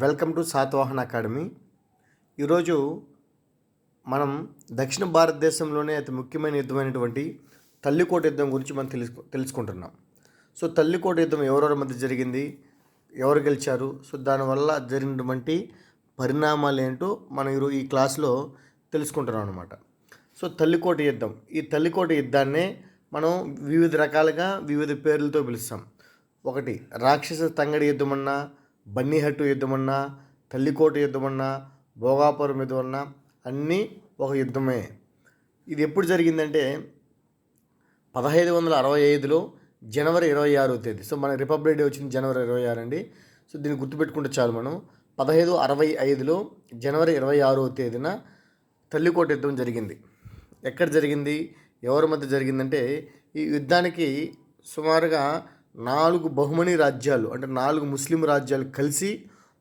Welcome to Satavahana academy. ఈరోజు మనం దక్షిణ భారతదేశంలోనే అతి ముఖ్యమైన యుద్ధమైనటువంటి తల్లికోట యుద్ధం గురించి మనం తెలుసు తెలుసుకుంటున్నాం. సో తల్లికోట యుద్ధం ఎవరెవరి మధ్య జరిగింది ఎవరు గెలిచారు సో దానివల్ల జరిగినటువంటి పరిణామాలు ఏంటో మనం ఈరోజు ఈ క్లాస్లో తెలుసుకుంటున్నాం అనమాట సో తల్లికోట యుద్ధం. ఈ తల్లికోట యుద్ధాన్నే మనం వివిధ రకాలుగా వివిధ పేర్లతో పిలుస్తాం. ఒకటి రాక్షస తంగడి యుద్ధమన్నా బన్నీహట్టు యుద్ధమన్నా తల్లికోట యుద్ధమన్నా భోగాపురం యుద్ధమన్నా అన్నీ ఒక యుద్ధమే. ఇది ఎప్పుడు జరిగిందంటే పదహైదు వందల అరవై ఐదులో జనవరి ఇరవై ఆరో తేదీ. సో మన రిపబ్లిక్ డే వచ్చింది జనవరి ఇరవై ఆరు అండి. సో దీన్ని గుర్తుపెట్టుకుంటే చాలు మనం. పదహైదు అరవై ఐదులో జనవరి ఇరవై ఆరో తేదీన తల్లికోట యుద్ధం జరిగింది. ఎక్కడ జరిగింది? ఎవరి మధ్య జరిగిందంటే ఈ యుద్ధానికి సుమారుగా నాలుగు బహుమని రాజ్యాలు అంటే నాలుగు ముస్లిం రాజ్యాలు కలిసి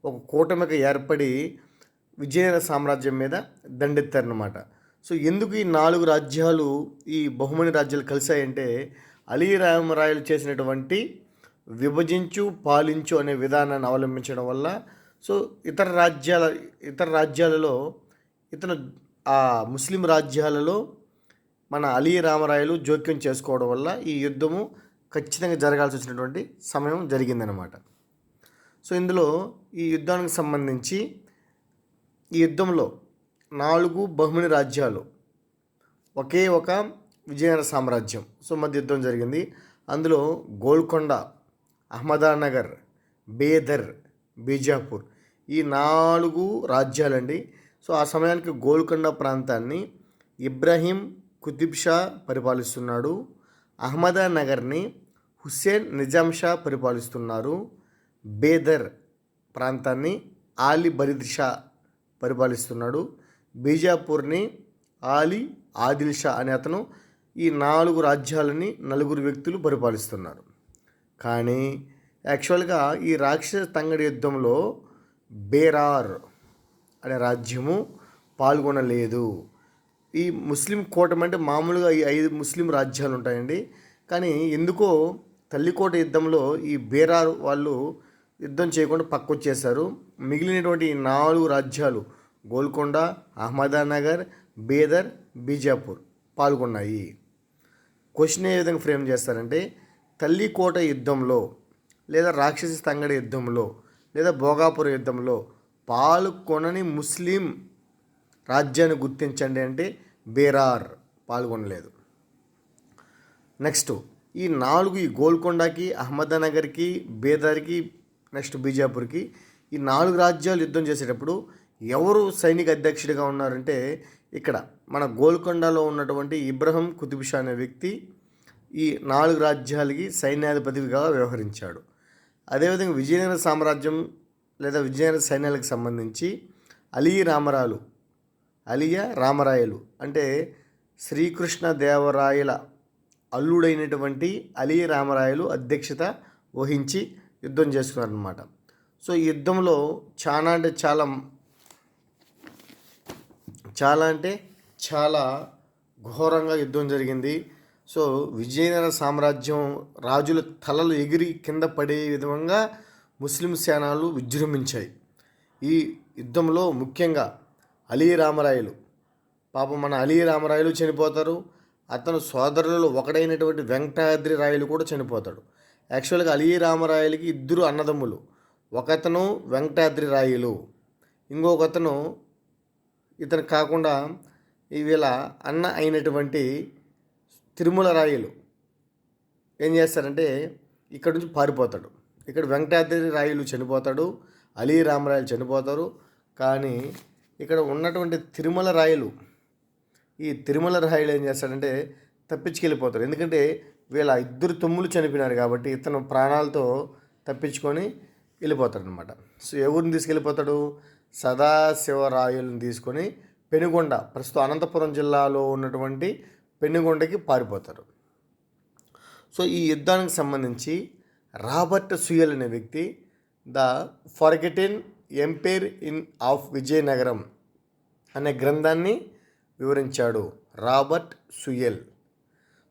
ఒక కూటమికి ఏర్పడి విజయనగర సామ్రాజ్యం మీద దండెత్తారనమాట సో ఎందుకు ఈ నాలుగు రాజ్యాలు ఈ బహుమని రాజ్యాలు కలిశాయంటే అలీ రామరాయలు చేసినటువంటి విభజించు పాలించు అనే విధానాన్ని అవలంబించడం వల్ల సో ఇతర రాజ్యాల ఇతర రాజ్యాలలో ఇతను ఆ ముస్లిం రాజ్యాలలో మన అలీ రామరాయలు జోక్యం చేసుకోవడం వల్ల ఈ యుద్ధము ఖచ్చితంగా జరగాల్సి వచ్చినటువంటి సమయం జరిగిందనమాట సో ఇందులో ఈ యుద్ధానికి సంబంధించి ఈ యుద్ధంలో నాలుగు బహుమని రాజ్యాలు ఒకే ఒక విజయనగర సామ్రాజ్యం సో మధ్య యుద్ధం జరిగింది. అందులో గోల్కొండ అహ్మదానగర్ బేదర్ బీజాపూర్ ఈ నాలుగు రాజ్యాలండి. సో ఆ సమయానికి గోల్కొండ ప్రాంతాన్ని ఇబ్రహీం కుతుబ్ షా పరిపాలిస్తున్నాడు. అహ్మదానగర్ని హుస్సేన్ నిజాం షా పరిపాలిస్తున్నారు. బేదర్ ప్రాంతాన్ని ఆలీ బరిద్ షా పరిపాలిస్తున్నాడు. బీజాపూర్ని ఆలి ఆదిల్ షా అనే అతను ఈ నాలుగు రాజ్యాలని నలుగురు వ్యక్తులు పరిపాలిస్తున్నారు. కానీ యాక్చువల్గా ఈ రాక్షస తంగడి యుద్ధంలో బేరార్ అనే రాజ్యము పాల్గొనలేదు. ఈ ముస్లిం కూటమి అంటే మామూలుగా ఈ ఐదు ముస్లిం రాజ్యాలు ఉంటాయండి. కానీ ఎందుకో తల్లికోట యుద్ధంలో ఈ బేరార్ వాళ్ళు యుద్ధం చేయకుండా పక్కొచ్చేశారు. మిగిలినటువంటి నాలుగు రాజ్యాలు గోల్కొండ అహ్మదానగర్ బేదర్ బీజాపూర్ పాల్గొన్నాయి. క్వశ్చన్ ఏ విధంగా ఫ్రేమ్ చేస్తారంటే తల్లికోట యుద్ధంలో లేదా రాక్షసి తంగడి యుద్ధంలో లేదా భోగాపుర యుద్ధంలో పాల్గొనని ముస్లిం రాజ్యాన్ని గుర్తించండి అంటే బేరార్ పాల్గొనలేదు. నెక్స్ట్ ఈ నాలుగు ఈ గోల్కొండకి అహ్మదానగర్కి బేదార్కి నెక్స్ట్ బీజాపూర్కి ఈ నాలుగు రాజ్యాలు యుద్ధం చేసేటప్పుడు ఎవరు సైనిక అధ్యక్షుడిగా ఉన్నారంటే ఇక్కడ మన గోల్కొండలో ఉన్నటువంటి ఇబ్రహం కుతుబ్షా అనే వ్యక్తి ఈ నాలుగు రాజ్యాలకి సైన్యాధిపతిగా వ్యవహరించాడు. అదేవిధంగా విజయనగర సామ్రాజ్యం లేదా విజయనగర సైన్యాలకు సంబంధించి అలీ రామరాలు అలియ రామరాయలు అంటే శ్రీకృష్ణ దేవరాయల అల్లుడైనటువంటి అలీ రామరాయలు అధ్యక్షత వహించి యుద్ధం చేసుకున్నారనమాట సో ఈ యుద్ధంలో చాలా అంటే చాలా చాలా అంటే చాలా ఘోరంగా యుద్ధం జరిగింది. సో విజయనగర సామ్రాజ్యం రాజుల తలలు ఎగిరి కింద పడే విధంగా ముస్లిం సేనాలు విజృంభించాయి. ఈ యుద్ధంలో ముఖ్యంగా అలీ రామరాయలు పాపం మన అలీ రామరాయలు చనిపోతారు. అతను సోదరులలో ఒకడైనటువంటి వెంకటాద్రి రాయలు కూడా చనిపోతాడు. యాక్చువల్గా అలీ రామరాయలకి ఇద్దరు అన్నదమ్ములు. ఒకతను వెంకటాద్రి రాయలు ఇంకొకతను ఇతను కాకుండా వీళ్ళ అన్న అయినటువంటి తిరుమల రాయలు. ఏం చేస్తారంటే ఇక్కడ నుంచి పారిపోతాడు. ఇక్కడ వెంకటాద్రి రాయలు చనిపోతాడు అలీ రామరాయలు చనిపోతారు. కానీ ఇక్కడ ఉన్నటువంటి తిరుమల రాయలు ఈ తిరుమల రాయుడు ఏం చేస్తాడంటే తప్పించుకెళ్ళిపోతారు. ఎందుకంటే వీళ్ళ ఇద్దరు తమ్ములు చనిపోయినారు కాబట్టి ఇతను ప్రాణాలతో తప్పించుకొని వెళ్ళిపోతాడనమాట. సో ఎవరిని తీసుకెళ్ళిపోతాడు? సదాశివరాయులను తీసుకొని పెనుగొండ ప్రస్తుతం అనంతపురం జిల్లాలో ఉన్నటువంటి పెనుగొండకి పారిపోతారు. సో ఈ యుద్ధానికి సంబంధించి రాబర్ట్ సుయల్ అనే వ్యక్తి the forgotten empire in of Vijayanagaram అనే గ్రంథాన్ని వివరించాడు Robert Sewell.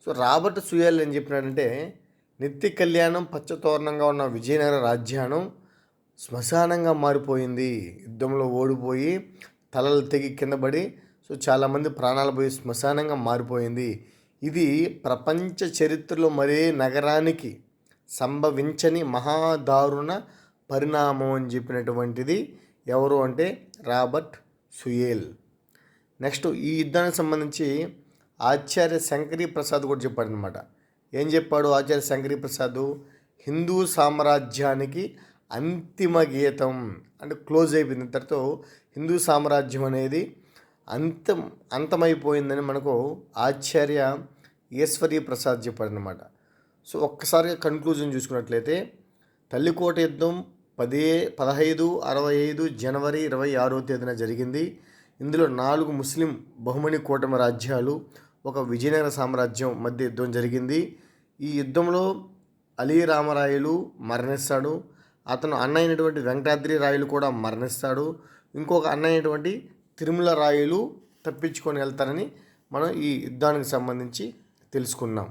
So Robert Sewell ఏం చెప్పినాడంటే నిత్య కళ్యాణం పచ్చతోరణంగా ఉన్న విజయనగర రాజ్యానం శ్మశానంగా మారిపోయింది. యుద్ధంలో ఓడిపోయి తలలు తెగి కిందపడి సో చాలామంది ప్రాణాలు పోయి శ్మశానంగా మారిపోయింది. ఇది ప్రపంచ చరిత్రలో మరే నగరానికి సంభవించని మహాదారుణ పరిణామం అని చెప్పినటువంటిది ఎవరు అంటే రాబర్ట్ సుయేల్. నెక్స్ట్ ఈ యుద్ధానికి సంబంధించి ఆచార్య శంకరీ ప్రసాద్ కూడా చెప్పాడు అనమాట ఏం చెప్పాడు ఆచార్య శంకరీ ప్రసాద్? హిందూ సామ్రాజ్యానికి అంతిమ గీతం అంటే క్లోజ్ అయిపోయింది. ఇంతటితో హిందూ సామ్రాజ్యం అనేది అంతం అంతమైపోయిందని మనకు ఆచార్య ఈశ్వరీ ప్రసాద్ చెప్పాడు అనమాట సో ఒక్కసారిగా కన్క్లూజన్ చూసుకున్నట్లయితే తల్లికోట యుద్ధం పదే పదహైదు అరవై ఐదు జనవరి ఇరవై ఆరో తేదీన జరిగింది. ఇందులో నాలుగు ముస్లిం బహుమణి కూటమి రాజ్యాలు ఒక విజయనగర సామ్రాజ్యం మధ్య యుద్ధం జరిగింది. ఈ యుద్ధంలో అలీ రామరాయలు మరణిస్తాడు. అతను అన్న అయినటువంటి వెంకటాద్రి రాయలు కూడా మరణిస్తాడు. ఇంకొక అన్న అయినటువంటి తిరుమల రాయలు తప్పించుకొని వెళ్తారని మనం ఈ యుద్ధానికి సంబంధించి తెలుసుకున్నాం.